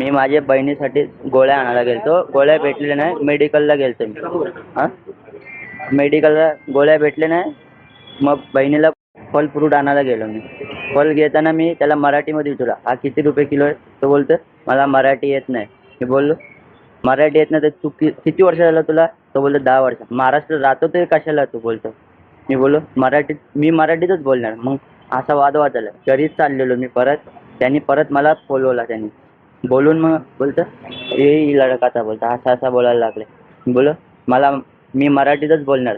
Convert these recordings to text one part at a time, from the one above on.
मी माझ्या बहिणीसाठी गोळ्या आणायला गेलतो. गोळ्या भेटले नाही. मेडिकलला गेलतो मी. हां? मेडिकलला गोळ्या भेटल्या नाही. मग बहिणीला फल फ्रूट आणायला गेलो मी. फल घेताना मी त्याला मराठीमध्ये विचारला हा किती रुपये किलो आहे? तो बोलतो मला मराठी येत नाही. मी बोललो मराठी येत नाही तर तू कि किती वर्ष झालं तुला? तो बोलतो दहा वर्ष. महाराष्ट्र राहतो ते कशाला तू? बोलतो. मी बोललो मराठीत मी मराठीतच बोलणार. मग असा वादवाद झाला. घरीच चाललेलो मी परत. त्यांनी परत मला बोलवला त्यांनी. बोलून मग बोलतं. ये लडकाचा बोलता. असा असा बोलायला लागले. बोलो. मला मी मराठीतच बोलणार.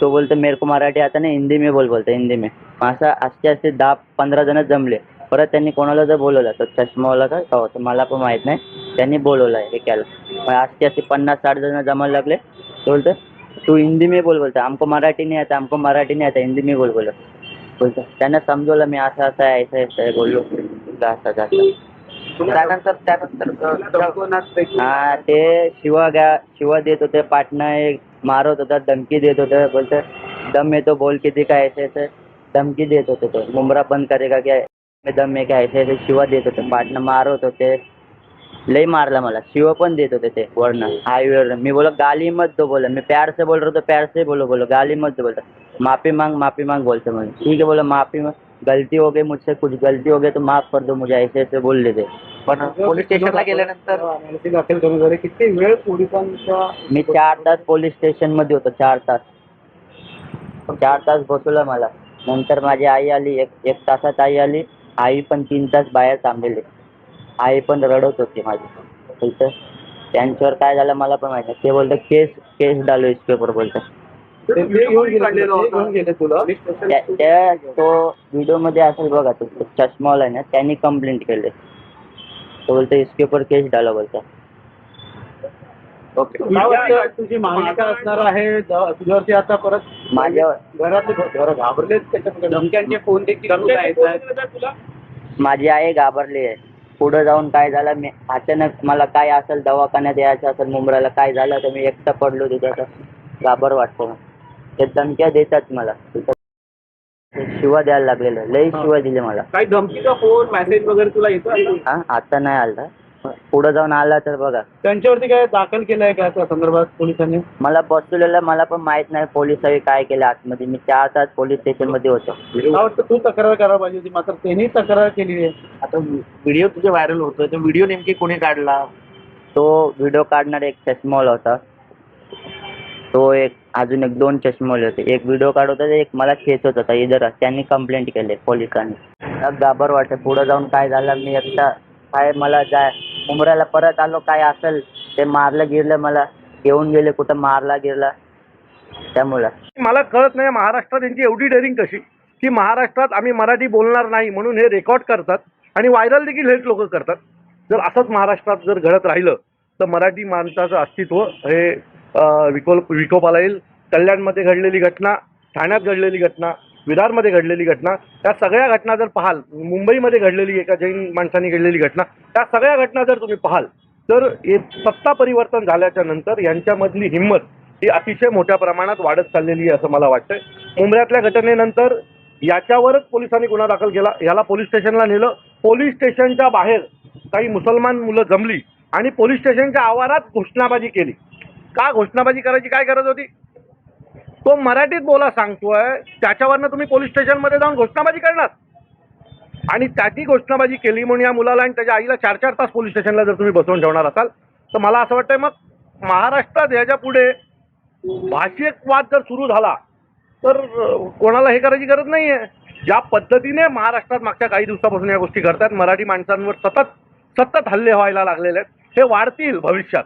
तो बोलतो मेरे को मराठी आता नाही हिंदी मी बोल बोलतो हिंदी मी. असं असे असे दहा पंधरा जण जमले. परत त्यांनी कोणाला जर बोलवलं तर चष्मावाला का का होतं मला पण माहीत नाही. त्यांनी बोलवलं हे केलं. मग असे असे पन्नास साठ जण जमायला लागले. तो बोलतो तू हिंदी मी बोल बोलता आमको मराठी नाही आता आमको मराठी नाही आता हिंदी मी बोल बोलतो. बोलतो. त्यांना समजवलं मी असं असं आहे असं असं बोललो. असं असं त्यानंतर त्यानंतर हा ते शिवा घ्या शिवा देत होते पाटणं एक मारत होता धमकी देत होते बोलते दम येतो बोल किती काय ऐसे ऐसे धमकी देत होते तो. मुमरा बंद करेगा क्या मैं दम में क्या ऐसे ऐसे शिवा देत होते. पाटणं मारत होते. लई मारला मला. शिव पण देत होते ते वरनं. हायवेवर मी बोलो गाली मत दो बोला. मैं प्यार से बोल रहा तो प्यार से बोलो बोलो गाली मत दो बोलता माफ़ी मांग माफ़ी मांग बोलते मुझे ठीक है बोला माफ़ी मांग. गलती हो गई मुझसे कुछ गलती हो गई तो माफ़ कर दो मुझे ऐसे ऐसे बोल लेते पण पोलीस स्टेशनला गेल्यानंतर मानसिक दाखल करून झाले किती वेळ पोलिसांच्या मी चार तास पोलीस स्टेशनमध्ये होतो चार तास. चार तास बसवलं मला. नंतर माझी आई आली एक एक तासात आई आली. आई पण तीन तास बाहेर थांबलेली. आई पण रडत होती माझी. इथं त्यांच्यावर काय झालं मला पण माहिती. ते बोलतं केस केस डालो इस पेपर बोलतं ते घेऊन गेले ते घेऊन गेले तुला. त्या त्या तो व्हिडिओमध्ये असेल बघा तो चष्मावाला आहे ना त्यांनी कंप्लेंट केली तो बोलतो इसके ऊपर केस डालो बोलतो ओके काय वाटतं तुझी मागणी काय असणार आहे ज- तुझ्यावरती आता परत माझ्यावर घरातले घर घाबरलेत त्याच्या धमक्यांचे फोन देखील माझी आई घाबरली आहे. पुढं जाऊन काय झालं मी अचानक मला काय असेल दवाखान्यात यायचं असेल मुंबईला काय झालं तर मी एकटा पडलो तिथं. तर घाबर वाटतो. मग. ते धमक्या देतात मला. शिवा द्यायला लागलेलं लई शिवा दिले मला. काही धमकीचा फोन मेसेज वगैरे तुला येतो हा आता नाही आला. पुढं जाऊन आला तर बघा. त्यांच्यावरती काय दाखल केलंय का त्या संदर्भात पोलिसांनी? मला बसवलेलं मला पण माहीत नाही पोलिसांनी काय केलं आतमध्ये. मी चार तास पोलीस स्टेशनमध्ये होतो. काय वाटतं तू तक्रार करायला पाहिजे होती मात्र त्यांनी तक्रार केली आहे. आता व्हिडिओ तुझे व्हायरल होतोय तो व्हिडिओ नेमकी कोणी काढला? तो व्हिडिओ काढणारा एक चष्मावाला होता. तो एक अजून एक दोन चष्मे होते. एक व्हिडिओ काढत होता एक मला खेचत होता इधर त्यांनी कंप्लेंट केले पोलिसांनी. गाबर घाबर वाटते पुढं जाऊन काय झालं मी एकटा काय मला जाय उमऱ्याला परत आलो काय असेल ते मारलं गिरलं मला. घेऊन गेले कुठं मारला गिरला. त्यामुळं. मला कळत नाही महाराष्ट्रात यांची एवढी डेअरिंग कशी? की महाराष्ट्रात आम्ही मराठी बोलणार नाही म्हणून हे रेकॉर्ड करतात आणि व्हायरल देखील हेच लोक करतात. जर असंच महाराष्ट्रात जर घडत राहिलं तर मराठी माणसाचं अस्तित्व हे विको विकोपाला येईल कल्याणमध्ये घडलेली घटना ठाण्यात घडलेली घटना विरारमध्ये घडलेली घटना त्या सगळ्या घटना जर पाहाल मुंबईमध्ये घडलेली एका जैन माणसाने घडलेली घटना त्या सगळ्या घटना जर तुम्ही पाहाल तर हे सत्ता परिवर्तन झाल्याच्यानंतर यांच्यामधली हिंमत ही अतिशय मोठ्या प्रमाणात वाढत चाललेली आहे असं मला वाटतंय. मुंबऱ्यातल्या घटनेनंतर याच्यावरच पोलिसांनी गुन्हा दाखल केला. याला पोलीस स्टेशनला नेलं. पोलीस स्टेशनच्या बाहेर काही मुसलमान मुलं जमली आणि पोलीस स्टेशनच्या आवारात घोषणाबाजी केली. का घोषणाबाजी करायची काय गरज होती? तो मराठीत बोला सांगतोय त्याच्यावरनं तुम्ही पोलीस स्टेशनमध्ये जाऊन घोषणाबाजी करणार. आणि त्याची घोषणाबाजी केली म्हणून या मुलाला आणि त्याच्या आईला चार चार तास पोलीस स्टेशनला जर तुम्ही बसवून ठेवणार असाल तर मला असं वाटतंय मग महाराष्ट्रात याच्यापुढे भाषिक वाद जर सुरू झाला तर कोणाला हे करायची गरज नाही आहे ज्या पद्धतीने महाराष्ट्रात मागच्या काही दिवसापासून या गोष्टी करतात मराठी माणसांवर सतत सतत हल्ले व्हायला लागलेले आहेत हे वाढतील भविष्यात.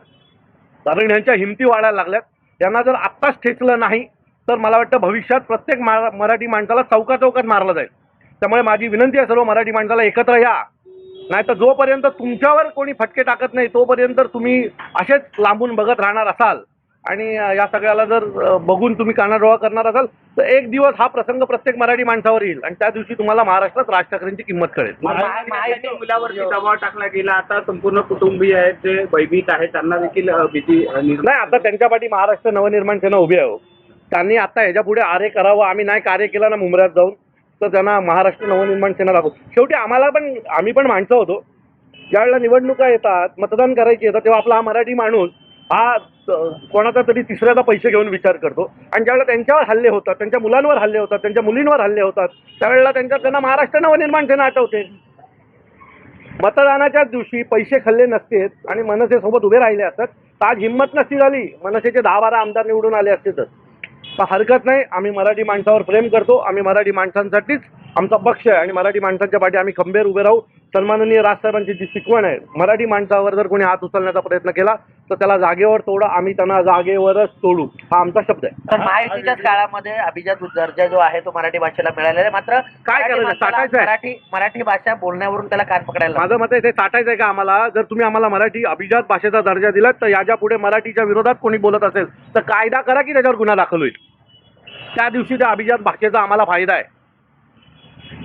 कारण यांच्या हिमती वाढायला लागल्यात. त्यांना जर आत्ताच ठेचलं नाही तर मला वाटतं भविष्यात प्रत्येक मा मराठी माणसाला चौका चौकात मारलं जाईल. त्यामुळे माझी विनंती आहे सर्व मराठी माणसाला एकत्र या. नाही तर जोपर्यंत तुमच्यावर कोणी फटके टाकत नाही तोपर्यंत तुम्ही असेच लांबून बघत राहणार असाल आणि या सगळ्याला जर बघून तुम्ही कानाडोळा करणार असाल तर एक दिवस हा प्रसंग प्रत्येक मराठी माणसावर येईल आणि त्या दिवशी तुम्हाला महाराष्ट्रात राज ठाकरेंची किंमत कळेल. मुलावरती दबाव टाकला गेला आता संपूर्ण कुटुंबीय आहेत जे भयभीत आहेत त्यांना देखील भीती नाही आता त्यांच्या पाठी महाराष्ट्र नवनिर्माण सेना उभी आहे हो. त्यांनी आता ह्याच्या पुढे आरे करावं आम्ही नाही कार्य केलं ना मुंबऱ्यात जाऊन तर त्यांना महाराष्ट्र नवनिर्माण सेना दाखवू. शेवटी आम्हाला पण आम्ही पण माणसं होतो. ज्यावेळेला निवडणुका येतात मतदान करायची येतात तेव्हा आपला हा मराठी माणूस हा कोणाचा तरी तिसऱ्याचा पैसे घेऊन विचार करतो. आणि ज्यावेळेला त्यांच्यावर हल्ले होतात त्यांच्या मुलांवर हल्ले होतात त्यांच्या मुलींवर हल्ले होतात त्यावेळेला त्यांच्या त्यांना महाराष्ट्र नवनिर्माण सेना आठवते. मतदानाच्याच दिवशी पैसे खाल्ले नसतेत आणि मनसेसोबत उभे राहिले असतात तर आज हिंमत नसती झाली. मनसेचे दहा बारा आमदार निवडून आले असते तर हरकत नाही आम्ही मराठी माणसावर प्रेम करतो. आम्ही मराठी माणसांसाठीच आमचा पक्ष आहे आणि मराठी माणसांच्या पाठी आम्ही खंबेर उभे राहू. सन्माननीय राजसाहेबांची जी शिकवण आहे मराठी माणसावर जर कोणी हात उचलण्याचा प्रयत्न केला तर त्याला जागेवर तोडा आम्ही त्यांना जागेवरच तोडू हा आमचा शब्द आहे तर महायुतीच्याच काळामध्ये अभिजात दर्जा जो आहे तो मराठी भाषेला मिळालेला आहे मात्र काय करायचं? आहे? मराठी मराठी भाषा बोलण्यावरून त्याला कान पकडायला. माझं मत आहे ते साठायचं आहे का आम्हाला जर तुम्ही आम्हाला मराठी अभिजात भाषेचा दर्जा दिलात तर याच्यापुढे मराठीच्या विरोधात कोणी बोलत असेल तर कायदा करा की त्याच्यावर गुन्हा दाखल होईल त्या दिवशी त्या अभिजात भाषेचा आम्हाला फायदा आहे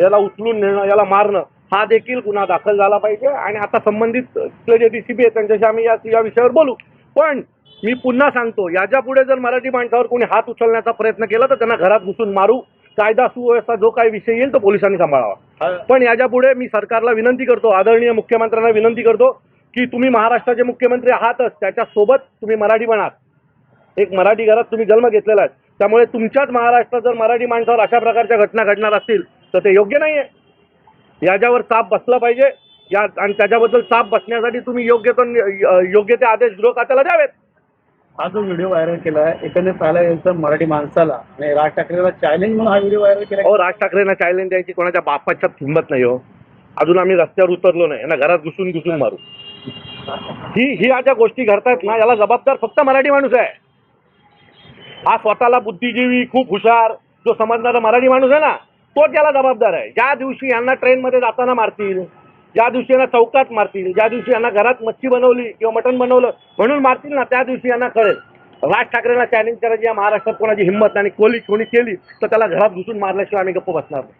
याला उचलून नेणं याला मारणं हा देखील गुन्हा दाखल झाला पाहिजे. आणि आता संबंधित जे डीसीपी आहेत त्यांच्याशी आम्ही या या विषयावर बोलू. पण मी पुन्हा सांगतो याच्यापुढे जर मराठी माणसावर कोणी हात उचलण्याचा प्रयत्न केला तर त्यांना घरात घुसून मारू. कायदा सुव्यवस्था जो काही विषय येईल तो पोलिसांनी सांभाळावा. पण याच्यापुढे मी सरकारला विनंती करतो आदरणीय मुख्यमंत्र्यांना विनंती करतो की तुम्ही महाराष्ट्राचे मुख्यमंत्री आहातच त्याच्यासोबत तुम्ही मराठी बनात एक मराठी घरात तुम्ही जन्म घेतलेला आहे. त्यामुळे तुमच्याच महाराष्ट्रात जर मराठी माणसावर अशा प्रकारच्या घटना घडणार असतील तर ते योग्य नाही आहे याच्यावर चाप बसला पाहिजे. या आणि त्याच्याबद्दल चाप बसण्यासाठी तुम्ही योग्य तो योग्य ते आदेश गृह खात्याला द्यावेत. हा जो व्हिडिओ व्हायरल केला आहे पाहायला गेलं तर मराठी माणसाला आणि राज ठाकरेला चॅलेंज म्हणून हा व्हिडिओ व्हायरल केला अहो राज ठाकरेंना चॅलेंज द्यायची कोणाच्या बापाच्या हिंमत नाही हो. अजून आम्ही रस्त्यावर उतरलो नाही यांना घरात घुसून घुसून मारू. ही ही ज्या गोष्टी घडतायत ना याला जबाबदार फक्त मराठी माणूस आहे. हा स्वतःला बुद्धिजीवी खूप हुशार जो समजणारा मराठी माणूस आहे ना तो त्याला जबाबदार आहे. ज्या दिवशी यांना ट्रेनमध्ये जाताना मारतील ज्या दिवशी यांना चौकात मारतील ज्या दिवशी यांना घरात मच्छी बनवली किंवा मटण बनवलं म्हणून मारतील ना त्या दिवशी यांना कळेल. राज ठाकरेंना चॅलेंज करायची या महाराष्ट्रात कोणाची हिंमत आणि कोली कोणी केली तर त्याला घरात घुसून मारल्याशिवाय आम्ही गप्प बसणार नाही.